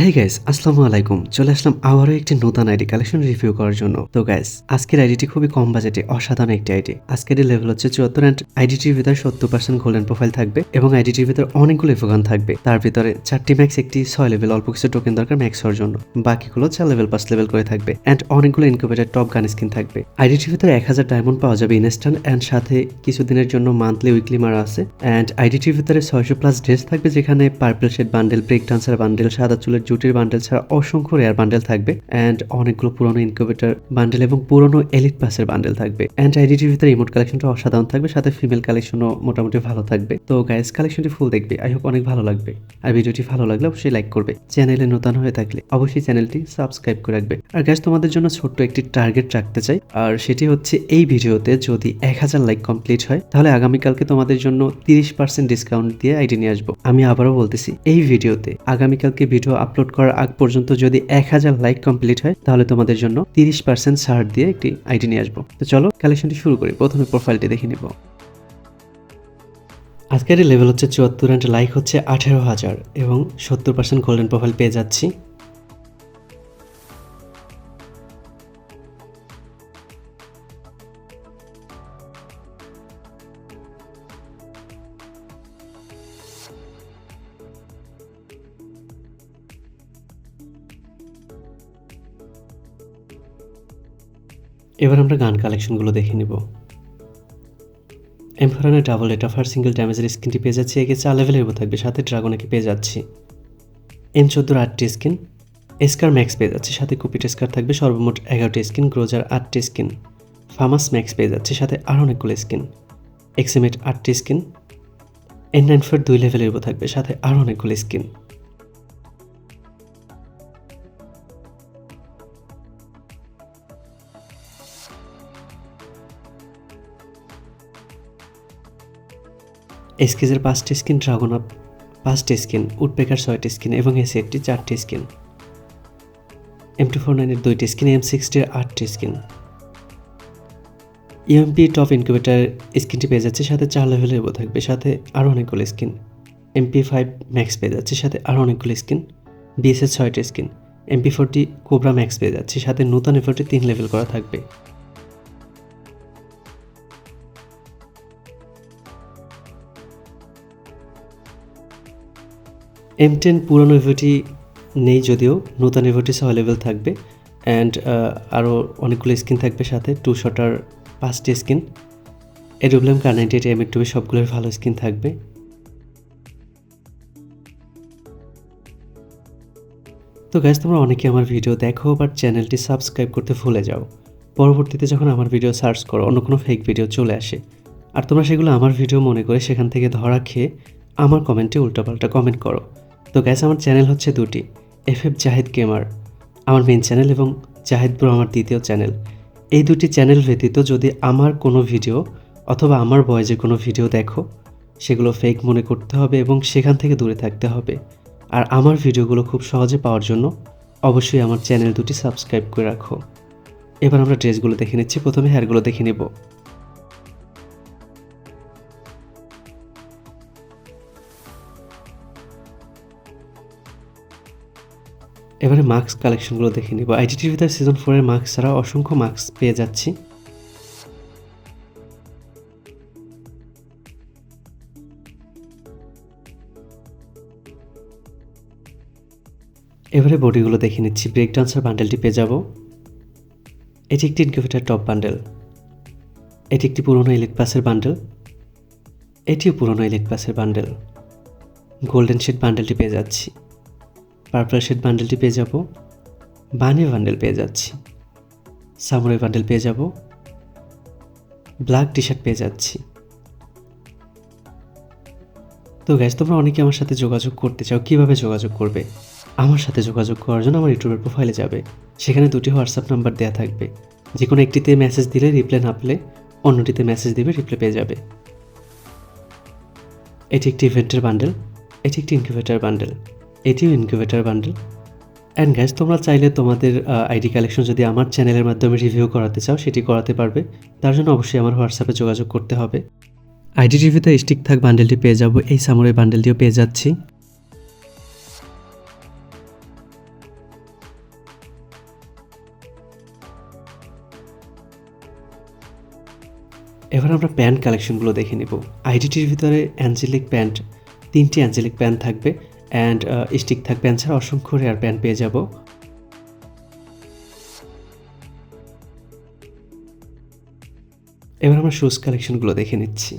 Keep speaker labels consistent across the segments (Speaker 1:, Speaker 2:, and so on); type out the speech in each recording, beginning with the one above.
Speaker 1: হ্যাঁ গাইস আসসালামু আলাইকুম। চলে আসলাম আবারও একটি নতুন আইডি কালেকশন রিভিউ করার জন্য। তো গাইস আজকের আইডিটি খুবই কম বাজেটে, অসাধারণ একটি আইডি। আজকের লেভেল হচ্ছে চুয়াত্তর অ্যান্ড আইডিটির ভিতরে সত্তর পার্সেন্ট গোল্ডেন প্রোফাইল থাকবে এবং আইডিটির ভিতরে অনেকগুলো ইফোগান থাকবে। তার ভিতরে চারটি ম্যাক্স একটি ছয় লেভেল অল্প কিছু টোকেন দরকার ম্যাক্স হওয়ার জন্য। বাকিগুলো চার লেভেল পাঁচ লেভেল করে থাকবে অ্যান্ড অনেকগুলো ইনকিউবেটার টপ গান স্কিন থাকবে। আইডিটির ভিতরে এক হাজার ডায়মন্ড পাওয়া যাবে ইনস্ট্যান্ট অ্যান্ড সাথে কিছুদিনের জন্য মান্থলি উইকলি মারা আছে। অ্যান্ড আইডিটির ভিতরে ছয়শো প্লাস ড্রেস থাকবে যেখানে purple shade bundle break dancer bundle সাদা চুলের জুটির বান্ডেল ছাড়া অসংখ্য রেয়ার বান্ডেল থাকবে অ্যান্ড অনেকগুলো পুরনো ইনকিউবেটর বান্ডেল এবং পুরনো এলিট পাসের বান্ডেল থাকবে অ্যান্ড আইডিটির ভিতরে ইমোট কালেকশনটা অসাধারণ থাকবে, সাথে ফিমেল কালেকশনও মোটামুটি ভালো থাকবে। তো গাইস কালেকশনটি ফুল দেখবে আই হোপ অনেক ভালো লাগবে। আর ভিডিওটি ভালো লাগলে অবশ্যই লাইক করবে। চ্যানেলে নতুন হয়ে থাকলে অবশ্যই চ্যানেলটি সাবস্ক্রাইব করে রাখবে। আর গ্যাস তোমাদের জন্য ছোট্ট একটি টার্গেট রাখতে চাই, আর সেটি হচ্ছে এই ভিডিওতে যদি এক হাজার লাইক কমপ্লিট হয়, তাহলে আগামীকালকে তোমাদের জন্য তিরিশ পার্সেন্ট ডিসকাউন্ট দিয়ে আইডি নিয়ে আসব। আমি আবারও বলতেছি, এই ভিডিওতে আগামীকালকে ভিডিও আপলোড করার আগ পর্যন্ত যদি এক হাজার লাইক কমপ্লিট হয়, তাহলে তোমাদের জন্য তিরিশ পার্সেন্ট ছাড় দিয়ে একটি আইডি নিয়ে আসব। তো চলো কালেকশনটি শুরু করি। প্রথমে প্রোফাইলটি দেখে নেব। আজকের লেভেল হচ্ছে চুয়াত্তর অ্যান্ড লাইক হচ্ছে আঠেরো হাজার এবং সত্তর পার্সেন্ট গোল্ডেন প্রোফাইল পেয়ে যাচ্ছি। এবার আমরা গান কালেকশনগুলো দেখে নিব। এমফোরানের ডাবল এটা ফার সিঙ্গেল ড্যামেজের স্কিনটি পেয়ে যাচ্ছি, একে চার লেভেলের উপর থাকবে, সাথে ড্রাগনেকে পেয়ে যাচ্ছি। এম চোদ্দোর আটটি স্কিন এসকার ম্যাক্স পেয়ে যাচ্ছে, সাথে কুপিট স্কার থাকবে, সর্বমোট এগারোটি স্কিন গ্রোজার আটটি স্কিন ফামাস ম্যাক্স পেয়ে যাচ্ছে, সাথে আরও অনেকগুলো স্কিন এক্সিমেট আটটি স্কিন এন নাইন ফোর দুই লেভেলের থাকবে, সাথে আরও অনেকগুলো স্কিন এসকেজের পাঁচটি স্কিন, ড্রাগন আপ পাঁচটি স্কিন, উডপেকার ছয়টি স্কিন এবং এসি একটি চারটি স্কিন। এম টু ফোর নাইনের দুইটি স্কিন, এম সিক্সটির আটটি স্কিন। ইউএমপি টপ ইনকিউবেটার স্কিনটি পেয়ে যাচ্ছে, সাথে চার লেভেলের উপর থাকবে, সাথে আরও অনেকগুলো স্কিন। এমপি ফাইভ ম্যাক্স পেয়ে যাচ্ছে, সাথে আরও অনেকগুলো স্কিন। বিএসএস ছয়টি skin MP forty cobra max পেয়ে যাচ্ছে, সাথে নতুন এফোরটি তিন লেভেল করা থাকবে। এম টেন পুরনো ইভোটি নেই যদিও, নতুন ইভোটি অ্যাভেলেবেল থাকবে অ্যান্ড আরও অনেকগুলো স্কিন থাকবে সাথে টু শটার পাঁচটি স্কিন এডুবলেম কার্নাইটি এম একটু সবগুলোর ভালো স্কিন থাকবে। তো গ্যাস তোমরা অনেকে আমার ভিডিও দেখো বাট চ্যানেলটি সাবস্ক্রাইব করতে ভুলে যাও। পরবর্তীতে যখন আমার ভিডিও সার্চ করো, অন্য কোনো ফেক ভিডিও চলে আসে। আর তোমরা সেগুলো আমার ভিডিও মনে করে সেখান থেকে ধরা খেয়ে আমার কমেন্টে উল্টাপাল্টা কমেন্ট করো। তো গ্যাস আমার চ্যানেল হচ্ছে দুটি এফ এফ জাহিদ গেমার আমার মেন চ্যানেল এবং জাহিদ ব্রো আমার দ্বিতীয় চ্যানেল এই দুটি চ্যানেল ব্যতীত যদি আমার কোনো ভিডিও অথবা আমার বয়েজে কোনো ভিডিও দেখো, সেগুলো ফেক মনে করতে হবে এবং সেখান থেকে দূরে থাকতে হবে। আর আমার ভিডিওগুলো খুব সহজে পাওয়ার জন্য অবশ্যই আমার চ্যানেল দুটি সাবস্ক্রাইব করে রাখো। এবার আমরা ড্রেসগুলো দেখে নিচ্ছি, প্রথমে হেয়ারগুলো দেখে নেব। এবারে মার্কস কালেকশনগুলো দেখে নিব। আইডিটির ভিতরে সিজন ফোরের মার্কস ছাড়া অসংখ্য মার্কস পেয়ে যাচ্ছি। এবারে বডিগুলো দেখে নিচ্ছি। ব্রেক ডান্সার বান্ডেলটি পেয়ে যাব। এটি একটি ইনকিউবেটার টপ বান্ডেল এটি একটি পুরনো ইলেট পাসের বান্ডেল এটিও পুরনো ইলেট পাসের বান্ডেল গোল্ডেন শেড বান্ডেলটি পেয়ে যাচ্ছি। পার্পল শেড বান্ডেলটি পেয়ে যাব। বানি বান্ডেল পেয়ে যাচ্ছি। সামুরাই বান্ডেল পেয়ে যাব। ব্ল্যাক টি শার্ট পেয়ে যাচ্ছি। তো গ্যাস তোমরা অনেকে আমার সাথে যোগাযোগ করতে চাও, কীভাবে যোগাযোগ করবে? আমার সাথে যোগাযোগ করার জন্য আমার ইউটিউবের প্রোফাইলে যাবে। সেখানে দুটি হোয়াটসঅ্যাপ নাম্বার দেওয়া থাকবে। যে কোনো একটিতে মেসেজ দিলে রিপ্লাই না পেলে অন্যটিতে মেসেজ দিবে রিপ্লাই পেয়ে যাবে। এটি একটি ইভেন্টের বান্ডেল এটি একটি ইনকিউবেটার বান্ডেল এটিও ইনকিউবেটার বান্ডেল অ্যান্ড গ্যাস তোমরা চাইলে তোমাদের আইডি কালেকশন যদি আমার চ্যানেলের মাধ্যমে রিভিউ করাতে চাও, সেটি করাতে পারবে। তার জন্য অবশ্যই আমার হোয়াটসঅ্যাপে যোগাযোগ করতে হবে। আইডি রিভিউতে স্টিক থাক বান্ডেলটি পেয়ে যাব। এই সামরের বান্ডেলটিও পেয়ে যাচ্ছি। এবার আমরা প্যান্ট কালেকশনগুলো দেখে নিব। আইডিটির ভিতরে অ্যাঞ্জেলিক প্যান্ট তিনটি অ্যাঞ্জেলিক প্যান্ট থাকবে। অ্যান্ড স্টিক থাক থাকবে অ্যান্সার অসংখ্য রেয়ার প্যান্ট পেয়ে যাব। এবার আমরা শুজ কালেকশনগুলো দেখে নিচ্ছি।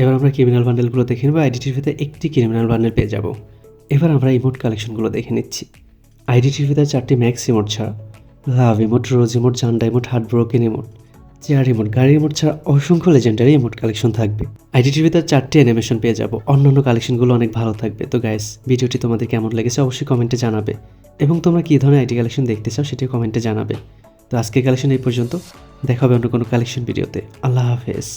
Speaker 1: এবার আমরা ক্রিমিনাল বান্ডেলগুলো দেখে নেব। আইডিটির ভিতরে একটি ক্রিমিনাল বান্ডেল পেয়ে যাব। এবার আমরা ইমোট কালেকশনগুলো দেখে নিচ্ছি। আইডিটির ভিতরে চারটি ম্যাক্স ইমোট ছাড়া। Love emote rose emote জান্ডা emote heart broken emote chair remote গাড়ি রিমোট ছাড়া অসংখ্য লেজেন্ডারি রিমোট কালেকশন থাকবে। আইডিটির টিভিতে চারটি অ্যানিমেশন পেয়ে যাব। অন্যান্য কালেকশনগুলো অনেক ভালো থাকবে। তো গাইস ভিডিওটি তোমাদের কেমন লেগেছে অবশ্যই কমেন্টে জানাবে। এবং তোমরা কী ধরনের আইডি কালেকশন দেখতে চাও সেটিও কমেন্টে জানাবে। তো আজকের কালেকশন এই পর্যন্ত। দেখাবে অন্য কোনো কালেকশন ভিডিওতে আল্লাহ হাফেজ।